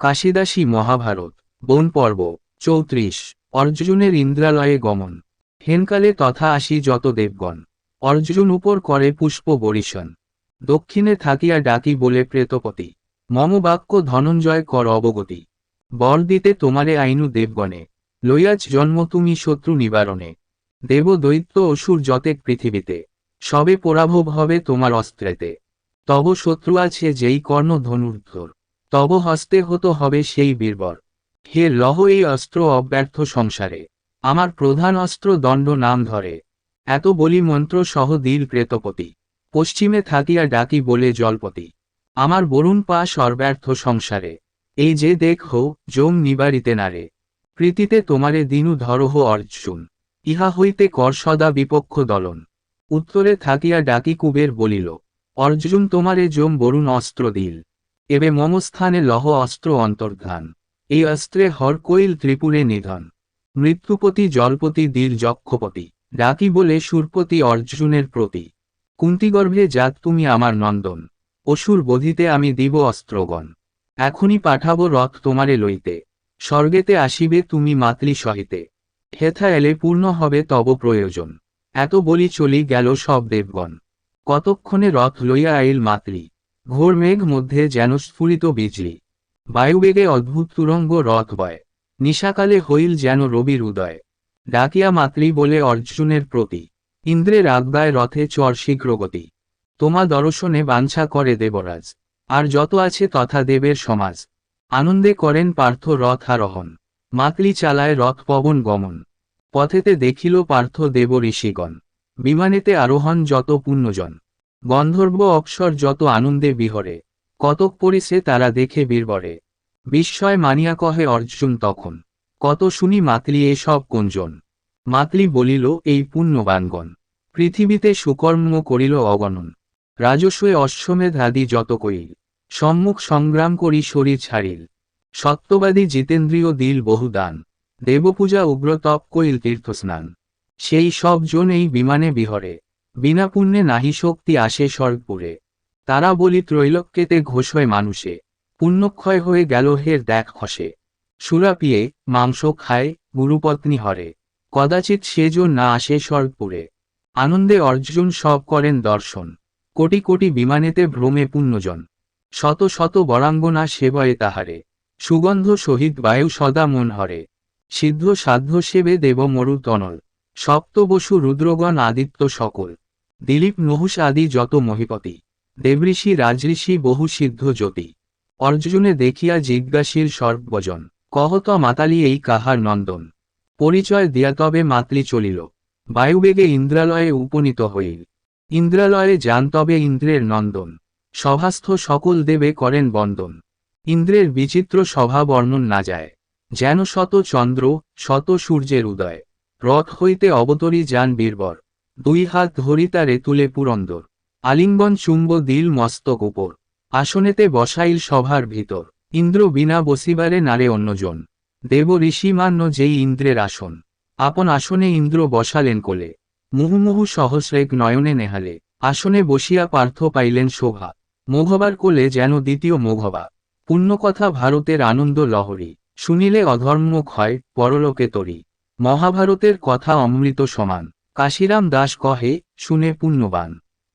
কাশিদাসী মহাভারত, বন পর্ব, চৌত্রিশ, অর্জুনের ইন্দ্রালয়ে গমন। হেনকালে তথা আসি যত দেবগণ। অর্জুন উপর করে পুষ্প বরিশন। দক্ষিণে থাকিয়া ডাকি বলে প্রেতপতি, মম বাক্য ধনঞ্জয় কর অবগতি। বর দিতে তোমারে আইনু দেবগণে। লইয়াছ জন্ম তুমি শত্রু নিবারণে। দেব দৈত্য অসুর যতেক পৃথিবীতে। সবে পরাভব হবে তোমার অস্ত্রেতে। তব শত্রু আছে যেই কর্ণ ধনুর্ধর। তব হস্তে হতো হবে সেই বীরবর হে লহ এই অস্ত্র অব্যর্থ সংসারে। আমার প্রধান অস্ত্র দণ্ড নাম ধরে। এত বলি মন্ত্র সহ দিল প্রেতপতি। পশ্চিমে থাকিয়া ডাকি বলে জলপতি। আমার বরুণ পা অব্যর্থ সংসারে। এই যে দেখো জম নিবারিতে নারে। প্রীতিতে তোমারে দিনু ধরহ অর্জুন। ইহা হইতে কর সদা বিপক্ষ দলন। উত্তরে থাকিয়া ডাকি কুবের বলিল, অর্জুন, তোমারে জম বরুণ অস্ত্র দিল। এবে মমস্থানে লহ অস্ত্র অন্তর্ধান। এই অস্ত্রে হর কৈল ত্রিপুরে নিধন। মৃত্যুপতি জলপতি দিল যক্ষপতি। ডাকি বলে সুরপতি অর্জুনের প্রতি। কুন্তিগর্ভে জাত তুমি আমার নন্দন। অসুর বধিতে আমি দিব অস্ত্রগণ। এখনই পাঠাবো রথ তোমারে লইতে। স্বর্গেতে আসিবে তুমি মাতৃ সহিতে। হেথা এলে পূর্ণ হবে তব প্রয়োজন। এত বলি চলি গেল সব দেবগণ। কতক্ষণে রথ লইয়া আইল মাতৃ। ঘোর মেঘ মধ্যে যেন স্ফুরিত বিজলি। বায়ুবেগে অদ্ভুত তুরঙ্গ রথ বয় নিশাকালে হইল যেন রবির উদয়। ডাকিয়া মাতৃ বলে অর্জুনের প্রতি। ইন্দ্রের আজ্ঞায় রথে চর শীঘ্রগতি। তোমা দর্শনে বাঞ্ছা করে দেবরাজ। আর যত আছে তথা দেবের সমাজ। আনন্দে করেন পার্থ রথ আরোহণ। মাতলি চালায় রথ পবন গমন। পথেতে দেখিল পার্থ দেব ঋষিগণ। বিমানেতে আরোহণ যত পুণ্যজন। গন্ধর্ব অক্ষর যত আনন্দে বিহরে, কতক পরিসে তারা দেখে বীরবরে। বিস্ময় মানিয়া কহে অর্জুন তখন, কত শুনি মাতলি এসব কুঞ্জন। মাতলি বলিল, এই পুণ্যবানগণ, পৃথিবীতে সুকর্ম করিল অগণন। রাজস্বে অশ্বমেধ আদি যত কইল, সম্মুখ সংগ্রাম করি শরীর ছাড়িল। সত্যবাদী জিতেন্দ্রীয় দিল বহু দান দেবপূজা উগ্রতপ কইল তীর্থস্নান। সেই সব জন এই বিমানে বিহরে বিনা পুণ্যে নাহি শক্তি আসে স্বর্গপুরে। তারা বলি ত্রৈলোক্যেতে ঘোষ হয় মানুষে, পুণ্যক্ষয় হয়ে গেল হের দেখ হসে সুরা পিয়ে, মাংস খায়, গুরুপত্নী হরে। কদাচিৎ সেজন না আসে স্বর্গপুরে। আনন্দে অর্জুন সব করেন দর্শন। কোটি কোটি বিমানেতে ভ্রমে পুণ্যজন। শত শত বরাঙ্গনা সেবয়ে তাহারে। সুগন্ধ সহিত বায়ু সদা মন হরে। সিদ্ধ সাধ্য সেবে দেব মরু তনল। সপ্তবসু রুদ্রগণ আদিত্য সকল। দিলীপ নহুষ আদি যত মহিপতি। দেবঋষি, রাজঋষি বহু সিদ্ধ জ্যোতি। অর্জুনে দেখিয়া জিজ্ঞাসীর সর্বজন কহত মাতালি, এই কাহার নন্দন? পরিচয় দিয়া তবে মাতলি চলিল। বায়ুবেগে ইন্দ্রালয়ে উপনীত হইল। ইন্দ্রালয়ে যান তবে ইন্দ্রের নন্দন। সভাস্থ সকল দেবে করেন বন্দন। ইন্দ্রের বিচিত্র সভা বর্ণন না যায়। যেন শত চন্দ্র, শত সূর্যের উদয়। রথ হইতে অবতরী যান বীরবর। দুই হাত ধরি তারে তুলে পুরন্দর। আলিঙ্গন চুম্ব দিল মস্তক উপর। আসনেতে বসাইল সভার ভিতর। ইন্দ্র বিনা বসিবারে নারে অন্যজন। দেব ঋষি মান্য যেই ইন্দ্রের আসন। আপন আসনে ইন্দ্র বসালেন কোলে। মুহুমুহু সহস্রেক নয়নে নেহালে। আসনে বসিয়া পার্থ পাইলেন শোভা। মোঘবার কোলে যেন দ্বিতীয় মোঘবা। পুণ্যকথা ভারতের আনন্দ লহরী। শুনিলে অধর্ম ক্ষয় পরলোকে তরি। মহাভারতের কথা অমৃত সমান। কাশিরাম দাস কহে শুনে পুণ্যবান।